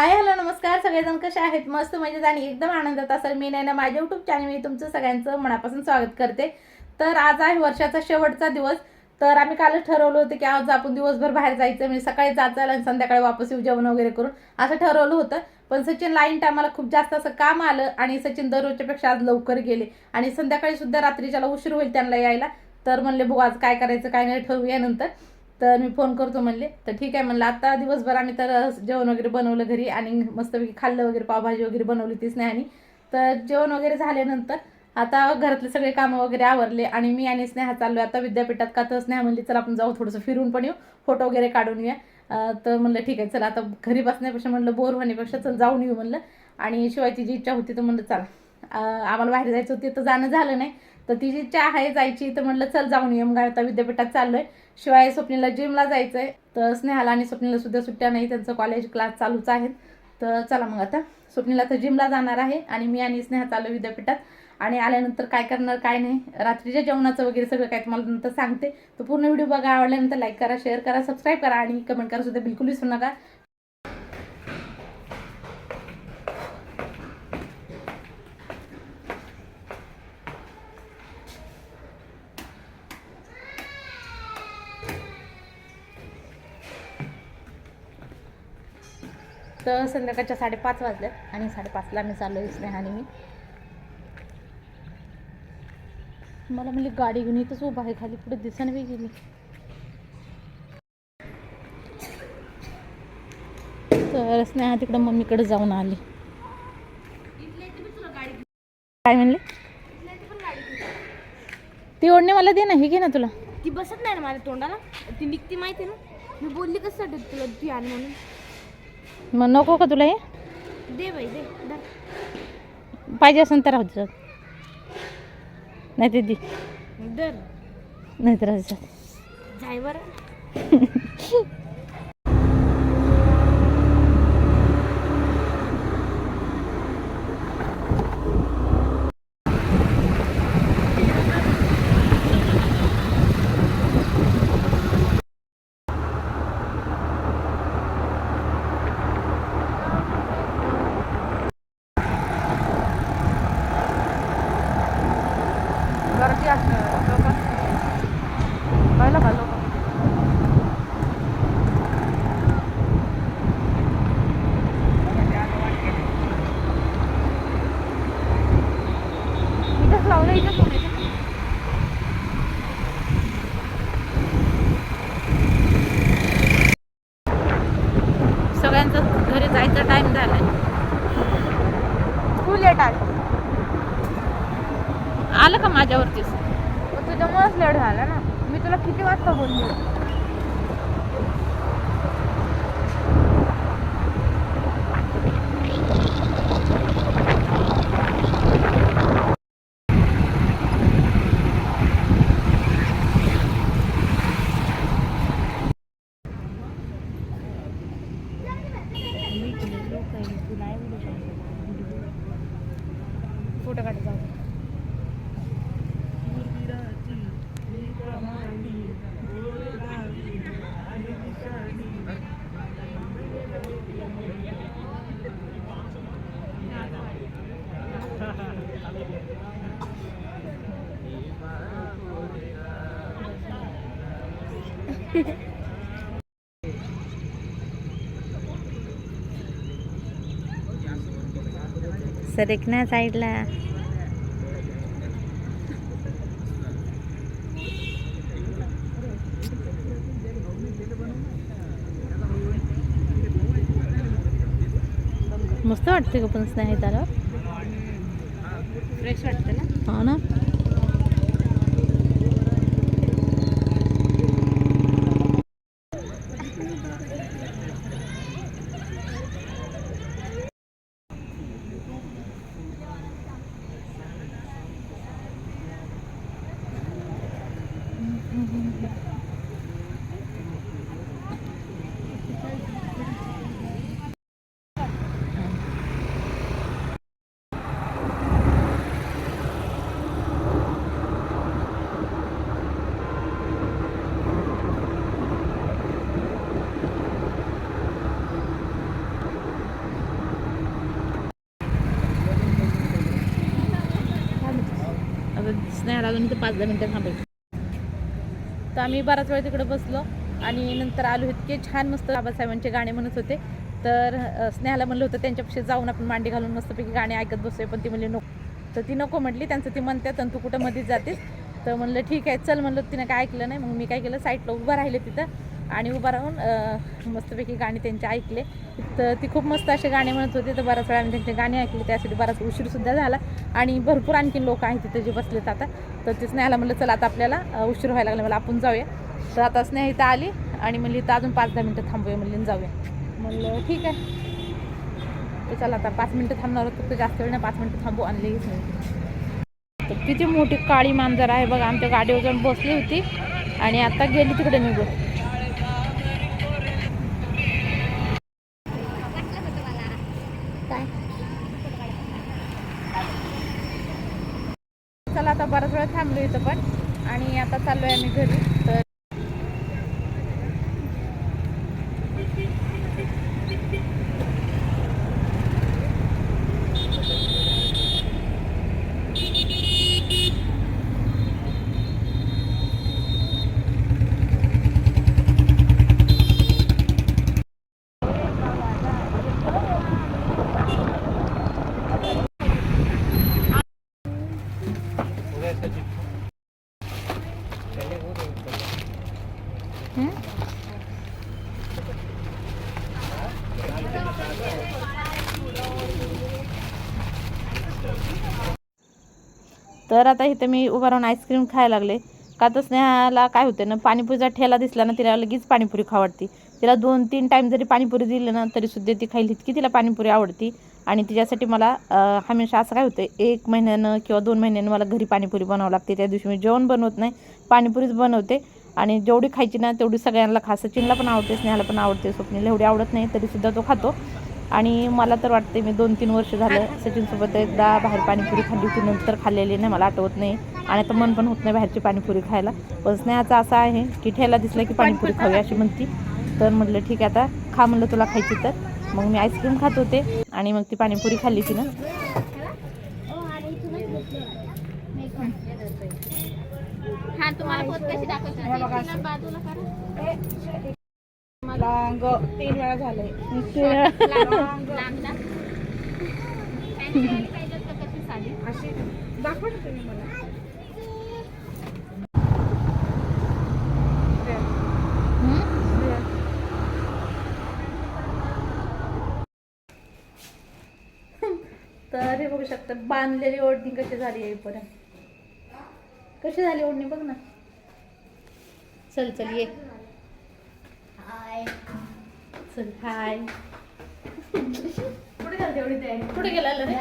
Hi hello नमस्कार. सगळेजण कसे आहेत? मस्त मजेत आणि एकदम आनंदात असाल. मी नाही ना माझ्या युट्यूब चॅनलमध्ये मी तुमचं सगळ्यांचं मनापासून स्वागत करते. तर आज आहे वर्षाचा शेवटचा दिवस. तर आम्ही कालच ठरवलं होतं की आज आपण दिवसभर बाहेर जायचं. म्हणजे सकाळी जायचं आणि संध्याकाळी वापस येऊ जेवण वगैरे करून. असं ठरवलं होतं. पण सचिन लाईन टायमाला खूप जास्त असं काम आलं आणि सचिन दररोजच्यापेक्षा आज लवकर गेले. आणि संध्याकाळी सुद्धा रात्रीच्याला उशीर होईल त्यांना यायला. तर म्हणले बघू आज काय करायचं काय नाही ठरवूया नंतर. तर मी फोन करतो म्हणले तर ठीक आहे म्हणलं आता दिवसभर आम्ही तर जेवण वगैरे बनवलं घरी आणि मस्तपैकी खाल्लं वगैरे पावभाजी वगैरे बनवली तीच नाही आणि. तर जेवण वगैरे झाल्यानंतर आता घरातले सगळे कामं वगैरे आवरले आणि मी आणि स्नेहा चाललो आता विद्यापीठात का तर स्नेहा म्हणली चला आपण जाऊ थोडंसं फिरून पण येऊ फोटो वगैरे काढून येऊया तर म्हणलं ठीक आहे चला आता घरी बसण्यापेक्षा म्हणलं बोर होण्यापेक्षा चल जाऊन येऊ म्हणलं. आणि शिवायची जी इच्छा होती तर म्हणलं चला आम्हाला बाहेर जायचं होती तर जाणं झालं नाही. तर तिची इच्छा आहे जायची तर म्हणलं चल जाऊन येऊ. मग आता विद्यापीठात चाललोय. शिवाय स्वप्नीला जिमला जायचं आहे तर स्नेहाला आणि स्वप्नीला सुद्धा सुट्ट्या नाही. त्यांचं कॉलेज क्लास चालूच आहेत. तर चला मग आता. स्वप्नीला तर जिमला जाणार आहे आणि मी आणि स्नेहा चालू विद्यापीठात. आणि आल्यानंतर काय करणार काय नाही. रात्रीच्या जेवणाचं वगैरे सगळं काय तुम्हाला नंतर सांगते. तर पूर्ण व्हिडिओ बघा. आवडल्यानंतर लाईक करा शेअर करा सबस्क्राईब करा आणि कमेंट करा सुद्धा बिलकुल विसरू नका. तर संध्याकाळच्या साडेपाच वाजल्यात आणि साडेपाचला मी चाललो स्नेहाने मी. मला म्हणजे गाडी घेऊन इथंच उभा आहे खाली पुढे दिसाने बी गेली. तर स्नेहा तिकडं मम्मीकडे जाऊन आली. काय म्हणले? ती ओढणी मला दे ना हे घे ना तुला. ती बसत नाही ना माझ्या तोंडाला? ती निघती माहिती ना? मी बोलली कसं तुला ती आण म्हणून. मग नको का तुला हे? दे बाई दे. पाहिजे असेल तर राहू नाही ते दे. दर नाही तर. जाय बरं. सरेक ना साईडला. मस्त वाटते का पण स्नेह त्याला फ्रेश वाटतं ना? हा ना. अजून इथं पाच दहा मिनटं थांबायचं तर आम्ही बराच वेळ तिकडं बसलो आणि नंतर आलो इतके छान मस्त बाबासाहेबांचे गाणे म्हणत होते. तर स्नेहाला म्हणलं होतं त्यांच्यापेक्षा जाऊन आपण मांडी घालून मस्तपैकी गाणे ऐकत बसतोय पण ती म्हणली नको. तर ती नको म्हटली त्यांचं ती म्हणतात तर तू कुठं मध्येच जातेस. तर म्हणलं ठीक आहे चल म्हणलं तिनं काय ऐकलं नाही. मग मी काय केलं साईडला उभं राहिले तिथं. आणि उभं राहून मस्तपैकी गाणी त्यांचे ऐकले. तर ती खूप मस्त असे गाणे म्हणत होते तर बऱ्याच वेळा आम्ही त्यांचे गाणे ऐकले. त्यासाठी बराच उशीरसुद्धा झाला. आणि भरपूर आणखीन लोक आहेत तिथे जे बसलेत आता. तर ते स्नेहाला म्हणलं चला आता आपल्याला उशीर व्हायला लागला मला आपण जाऊया. तर आता स्नेहा इथं आली आणि म्हणली इथं अजून पाच दहा मिनटं थांबूया म्हणली जाऊया. म्हणलं ठीक आहे. तर चला आता पाच मिनटं थांबणार होतो तर जास्त वेळ नाही पाच मिनटं थांबू आणलीच नाही तर किती मोठी काळी मांजर आहे बघा आमच्या गाडीवर जाऊन बसली होती. आणि आता गेली तिकडे निघून. आता बराच वेळ थांबलो इथं पण. आणि आता चाललोय आम्ही घरी तर हं? तर आता इथं मी उभं राहून आईस्क्रीम खायला लागले. का तर स्नेहाला काय होते ना पाणीपुरीचा ठेला दिसला ना तिला लगेच पाणीपुरी खावडती तिला दोन तीन टाईम जरी पाणीपुरी दिली ना तरी सुद्धा ती खाईल इतकी तिला पाणीपुरी आवडती. आणि तिच्यासाठी मला हमेशा असं काय होतं एक महिन्यानं किंवा दोन महिन्यानं मला घरी पाणीपुरी बनावं लागते. त्या दिवशी मी जेवण बनवत नाही पाणीपुरीच बनवते. आणि जेवढी खायची ना तेवढी सगळ्यांना खा सचिनला पण आवडते स्नेहाला पण आवडते स्वप्नीला एवढी आवडत नाही तरीसुद्धा तो खातो. आणि मला तर वाटते मी दोन तीन वर्ष झालं सचिनसोबत एकदा बाहेर पाणीपुरी खाल्ली होती नंतर खाल्लेली नाही मला आठवत नाही. आणि आता मन पण होत नाही बाहेरची पाणीपुरी खायला. पण स्नेहाचा असा आहे की ठेला दिसला की पाणीपुरी खावी अशी म्हणती. तर म्हटलं ठीक आहे आता खा म्हणलं तुला खायची तर. मग मी आईस्क्रीम खात होते आणि मग ती पाणीपुरी खाल्ली तिनं. हा तुम्हाला पोत कशी दाखवायची बाजूला करा लॉंग. तीन वेळा झाले अशी दाखवा तुम्ही मला. तर हे बघू शकता बांधलेली ओढणी कशी झाली आहे पर्यंत कशी झाली ओढणी बघ ना. चल चल ये. चल हाय कुठे झाली एवढी तयारी कुठे गेला रे?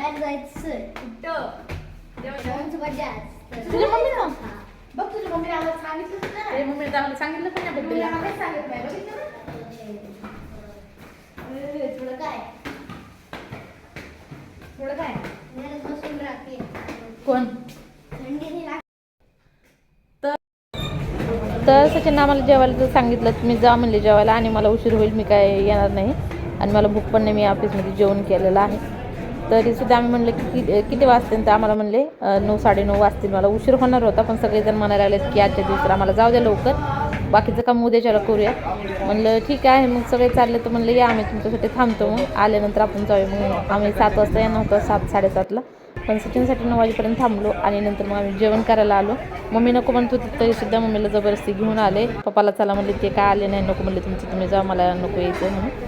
तुझ्या मम्मी ना बघ तुझ्या मम्मीने आम्हाला सांगितलं ते मम्मीने तर आम्हाला सांगितलं पण नाही बघ सांगत नाही बघितलं ना? थोडं काय? कोण? तर सचिननं आम्हाला जेवायला तर सांगितलं मी जा म्हणले जेवायला आणि मला उशीर होईल मी काय येणार नाही. आणि मला भूक पण नाही मी ऑफिसमध्ये जेवण केलेलं आहे. तरीसुद्धा आम्ही म्हणलं की किती किती वाजतील तर आम्हाला म्हणले नऊ साडेनऊ वाजतील. मला उशीर होणार होता पण सगळेजण म्हणायला लागले की आजच्या दिवसाला आम्हाला जाऊ द्या लवकर. बाकीचं काम उद्याच्याला करूया. म्हणलं ठीक आहे मग सगळे चालले तर म्हणलं या आम्ही तुमच्यासाठी थांबतो. मग आल्यानंतर आपण जाऊया. मग आम्ही सात वाजता येणार होतो सात साडेसातला. पण सचिनसाठी नऊ वाजेपर्यंत थांबलो आणि नंतर मग आम्ही जेवण करायला आलो मम्मी नको म्हणत होती तरी सुद्धा मम्मीला जबरदस्ती घेऊन आले पप्पाला चला म्हणले ते काय आले नाही नको म्हणले तुमचं तुम्ही जा मला नको यायचं म्हणून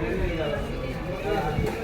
Gracias.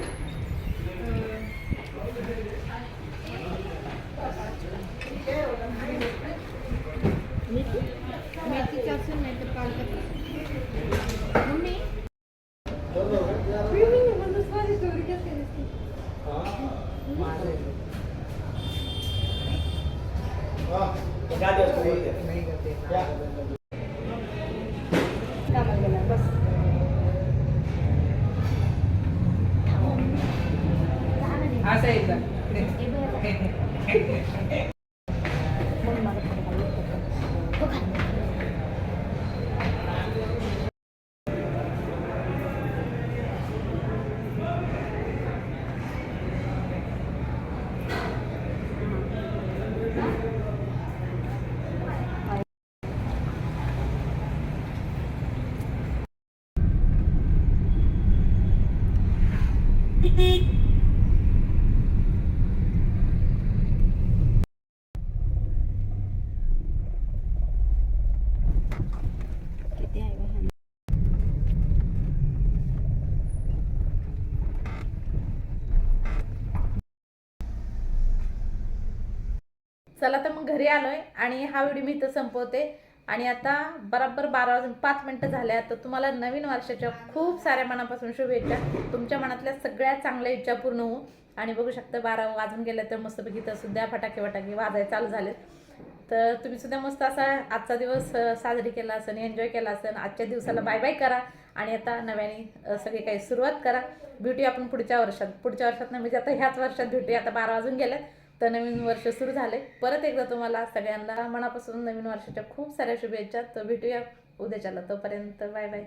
मेथी मेथीचं असेल नाही तर पालकाचं मम्मी? चला तर मग घरी आलोय आणि हा व्हिडिओ मी इथं संपवते. आणि आता बराबर बारा वाजून पाच मिनटं झाल्या तर तुम्हाला नवीन वर्षाच्या खूप साऱ्या मनापासून शुभेच्छा. तुमच्या मनातल्या सगळ्या चांगल्या इच्छा पूर्ण होऊ आणि बघू शकता बारा वाजून गेल्या तर मस्तपैकी तर सुद्धा फटाके फटाके वाजाय चालू झालेत. तर तुम्ही सुद्धा मस्त असा आजचा दिवस साजरी केला असेल एन्जॉय केला असेल आजच्या दिवसाला बाय बाय करा आणि आता नव्याने सगळी काही सुरुवात करा. ब्युटी आपण पुढच्या वर्षात. पुढच्या वर्षात नाही म्हणजे आता ह्याच वर्षात ब्युटी आता बारा वाजून गेल्यात तर नवीन वर्ष सुरू झाले. परत एकदा तुम्हाला सगळ्यांना मनापासून नवीन वर्षाच्या खूप साऱ्या शुभेच्छा. तर भेटूया उद्याच्याला. तोपर्यंत बाय बाय.